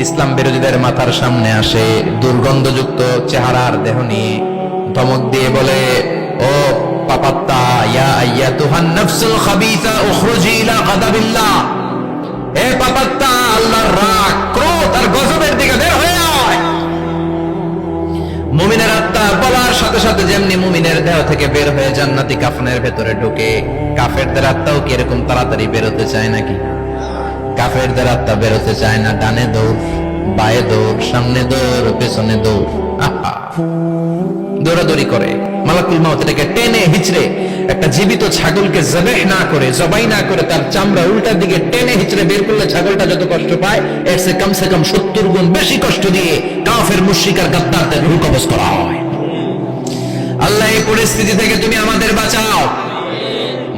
ইসলাম বিরোধীদের মাথার সামনে আসে দুর্গন্ধযুক্ত চেহারার দেহ নিয়ে। ধমক দিয়ে বলে, ও আত্মা বলার সাথে সাথে যেমনি মুমিনের দেহ থেকে বের হয়ে জান্নাতি কাফনের ভেতরে ঢুকে, কাফেরদের আত্মাও কি এরকম তাড়াতাড়ি বেরোতে চায় নাকি? কাফেরদের আত্মা বেরোতে চায় না, ডানে দৌড়, বায়ে দৌড়, সামনে দৌড়, পেছনে দৌড়। দৌড়াদৌড়ি করে। মালাকুল এটাকে টেনে হিচড়ে একটা জীবিত ছাগলকে জবেহ না করে, জবাই না করে তার চামড়া উল্টার দিকে টেনে হিচড়ে বের করলে ছাগলটা যত কষ্ট পায়, এর সে কমসে কম সত্তর গুণ বেশি কষ্ট দিয়ে কাফের, মুশরিক আর গাদ্দারদের রূহ করা হয়। আল্লাহ, এই পরিস্থিতি থেকে তুমি আমাদের বাঁচাও।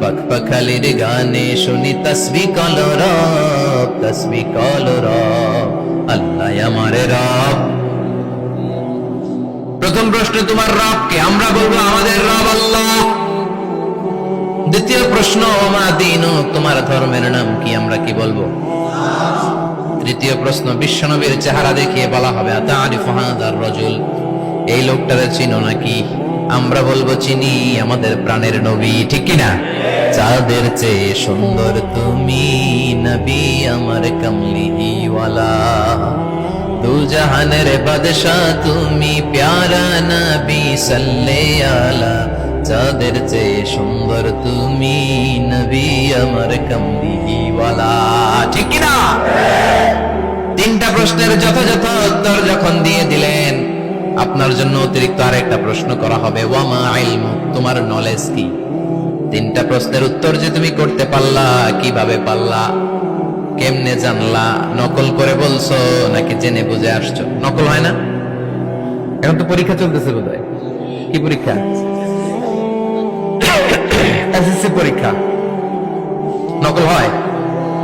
পাখপাখালির গানে শুনি তসবি কলর তসবি কলর আল্লাহ আমারে রব। প্রথম প্রশ্ন, তোমার রবকে আমরা বলব আমাদের রব আল্লাহ। দ্বিতীয় প্রশ্ন, ওমা দিন, তোমার ধর্মের নাম কি আমরা কি বলব? তৃতীয় প্রশ্ন, বিশ্বনবীর চেহারা দেখিয়ে বলা হবে, আতারিফ হাদার রজুল। এই লোকটারে চিনো নাকি? আমরা বলব চিনি আমাদের প্রাণের নবী, ঠিক কি না চাঁদের চেয়ে সুন্দর তুমি নবী আমার কমলিওয়ালা। দু জাহানের তুমি প্যারা নবী সাল্লে আলা চাঁদের চেয়ে সুন্দর তুমি নবী আমার কমলিওয়ালা, ঠিক কি না তিনটা প্রশ্নের যথাযথ উত্তর যখন দিয়ে দিলেন আপনার জন্য অতিরিক্ত আরেকটা প্রশ্ন করা হবে, ওয়ামা ইলমু? তোমার নলেজ কি? তিনটা প্রশ্নের উত্তর যে তুমি করতে পারলা, কীভাবে পারলা, কেমনে জানলা, নকল করে বলছো নাকি জেনে বুঝে আসছো? নকল হয় না? এখন তো পরীক্ষা চলতেছে বোধ হয় কি পরীক্ষা? এসএসসি পরীক্ষা। নকল হয়?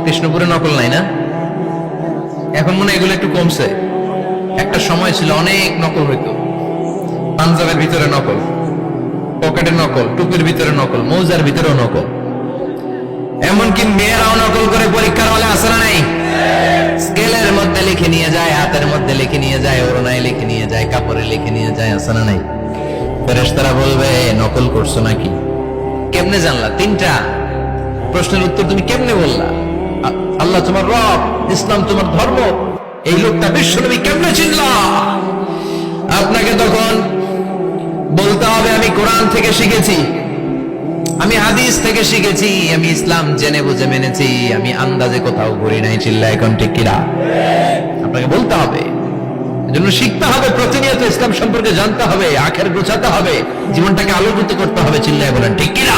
কৃষ্ণপুরে নকল নাই না? এখন মনে এগুলো একটু কমছে। একটা সময় ছিল অনেক নকল হইতো। পাঞ্জাবের ভিতরে নকল পকেটে নকল, টুপির ভিতরে নকল, মৌজার ভিতরেও নকল। এমনকি মেয়েরাও নকল করে পরীক্ষার হলে আসে না নাই? স্কেলের মধ্যে লিখে নিয়ে যায়, হাতের মধ্যে লিখে নিয়ে যায় ওরনায় লিখে নিয়ে যায়, কাপড়ে লিখে নিয়ে যায়, আসে না নাই? ফেরেশতারা বলবে, নকল করছ নাকি? কেমনে জানলা? তিনটা। প্রশ্নের উত্তর তুমি কেমনে বললা? আল্লাহ তোমার রব, ইসলাম তোমার ধর্ম। এই লোকটা বিশ্বনবী কেমনে চিনলা? আপনাকে তখন বলতে হবে, আমি কোরআন থেকে শিখেছি। আমি হাদিস থেকে শিখেছি, আমি ইসলাম জেনে বুঝে মেনেছি, আমি আন্দাজে কোথাও ঘুরি নাই চিল্লা এখন ঠিক কিরা আপনাকে বলতে হবে। জন্য শিখতে হবে, প্রতিনিয়ত ইসলাম সম্পর্কে জানতে হবে, আখের গোছাতে হবে, জীবনটাকে আলোকিত করতে হবে, চিল্লায় বলেন, ঠিক কিনা?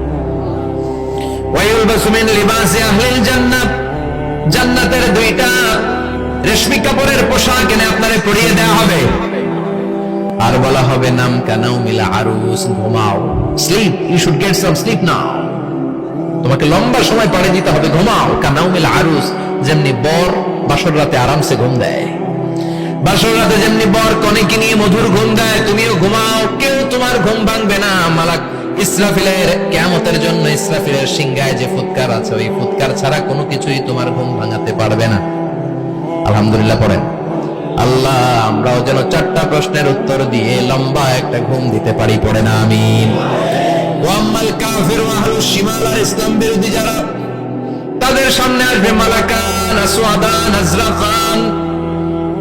জান্নাতের দুইটা রেশমি কাপড়ের পোশাক এনে পরিয়ে দেয়া হবে। আর বলা হবে, নাম কানাও মিলা আরুস, ঘুমাও। Sleep you should get some sleep now তোমাকে লম্বা সময় পাড়ে দিতে হবে, ঘুমাও। কানাও মিলা আরুস, যেমনি বর বাসর রাতে আরামসে ঘুম দেয়। বাসর রাতে যেমনি বর কনেকে নিয়ে মধুর ঘুম দেয়, তুমিও ঘুমাও। কেউ তোমার ঘুম ভাঙবে না, মালাক ইসরাফিলের কেমতের জন্য ইসরাফিলের সিংগায় যে ফুৎকার আছে, ওই ফুৎকার ছাড়া কোনো কিছুই তোমার ঘুম ভাঙাতে পারবে না। আলহামদুলিল্লাহ পড়েন। আল্লাহ, আমরাও যেন চারটা প্রশ্নের উত্তর দিয়ে লম্বা একটা ঘুম দিতে পারি পড়ে না আমিন ওয়াম্মাল কাফির আহলুস শিমাল ইসলাম বিরোধী যারা, তাদের সামনে আসবে মালাকান, আসওয়াদান, আজরাফান।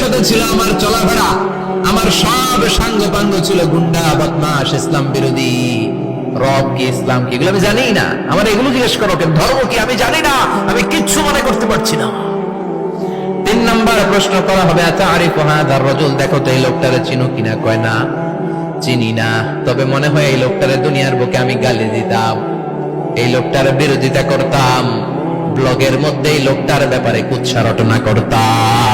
সাথে ছিল আমার চলাফেরা। আমার সব সাঙ্গ পাঙ্গ ছিল গুন্ডা বদমাস ইসলাম বিরোধী। রব কি, ইসলাম কি, এগুলো আমি জানি না। আমার এগুলো জিজ্ঞেস করো কেন ধর্ম কি, আমি জানি না। আমি কিচ্ছু মনে করতে পারছি না। তিন নাম্বার প্রশ্ন করা হবে আচ্ছা আরিফ হাদার রজুল, দেখো তো এই লোকটারে চিনো কিনা কয়, না, চিনি না। তবে মনে হয় এই লোকটারে দুনিয়ার বুকে আমি গালি দিতাম। এই লোকটার বিরোধিতা করতাম। ব্লগের মধ্যে এই লোকটার ব্যাপারে কুৎসা রটনা করতাম।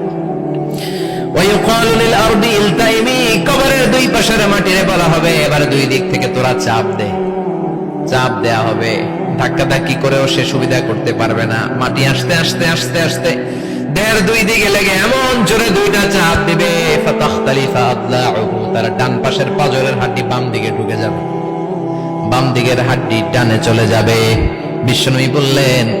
কবরের দুই পাশের মাটিরে বলা হবে দুই দিক থেকে তোরা চাপ দে। চাপ হবে। ধাক্কা ধাক্কি সে সুবিধা করতে পারবে না। মাটি দেড় দুই দিকে লেগে এমন জোরে দুইটা চাপ ডান পাশের পাজরের হাড্ডি বাম দিকে ঢুকে যাবে। বাম দিকের হাড্ডি ডানে চলে যাবে। বিষ্ণুই বললেন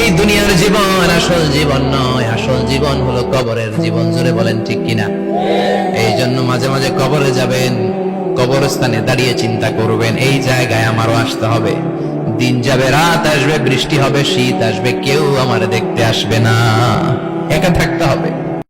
এই দুনিয়ার জীবন আসল জীবন নয়, আসল জীবন হলো কবরের। জীবন জুড়ে বলেন ঠিক কিনা? এই জন্য মাঝে মাঝে কবরে যাবেন, কবরস্থানে দাঁড়িয়ে চিন্তা করবেন, এই জায়গায় আমারও আসতে হবে। দিন যাবে, রাত আসবে, বৃষ্টি হবে, শীত আসবে, কেউ আমার দেখতে আসবে না। একা থাকতে হবে।